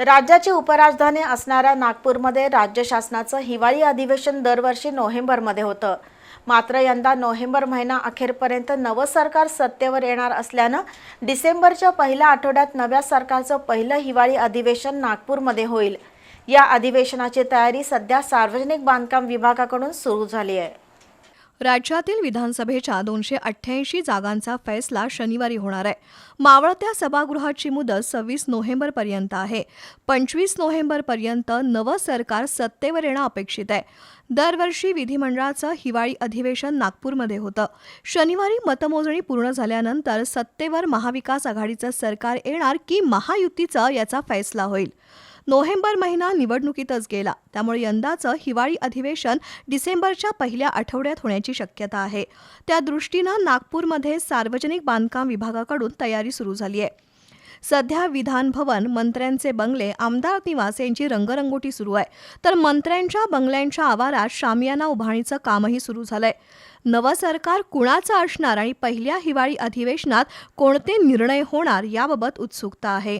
राज्याची उपराजधानी असणाऱ्या नागपूरमध्ये राज्य शासनाचं हिवाळी अधिवेशन दरवर्षी नोव्हेंबरमध्ये होतं. मात्र यंदा नोव्हेंबर महिना अखेरपर्यंत नवं सरकार सत्तेवर येणार असल्यानं डिसेंबरच्या पहिल्या आठवड्यात नव्या सरकारचं पहिलं हिवाळी अधिवेशन नागपूरमध्ये होईल. या अधिवेशनाची तयारी सध्या सार्वजनिक बांधकाम विभागाकडून सुरू झाली आहे. राज्यातील विधानसभेच्या दोनशे अठ्ठ्याऐंशी जागांचा फैसला शनिवारी होणार आहे. मावळत्या सभागृहाची मुदत सव्वीस नोव्हेंबरपर्यंत आहे. पंचवीस नोव्हेंबरपर्यंत नवं सरकार सत्तेवर येणं अपेक्षित आहे. दरवर्षी विधिमंडळाचं हिवाळी अधिवेशन नागपूरमध्ये होतं. शनिवारी मतमोजणी पूर्ण झाल्यानंतर सत्तेवर महाविकास आघाडीचं सरकार येणार की महायुतीचं याचा फैसला होईल. नोव्हेंबर महिना निवडणुकीतच गेला. त्यामुळे यंदाचं हिवाळी अधिवेशन डिसेंबरच्या पहिल्या आठवड्यात होण्याची शक्यता आहे. त्या दृष्टीनं नागपूरमध्ये सार्वजनिक बांधकाम विभागाकडून तयारी सुरू झाली आहे सध्या विधान भवन मंत्र्यांचे बंगले आमदार निवास यांची रंगरंगोटी सुरू आहे. तर मंत्र्यांच्या बंगल्यांच्या आवारात शामियाना उभारणीचं कामही सुरू झालंय. नवं सरकार कुणाचं असणार आणि पहिल्या हिवाळी अधिवेशनात कोणते निर्णय होणार याबाबत उत्सुकता आहे.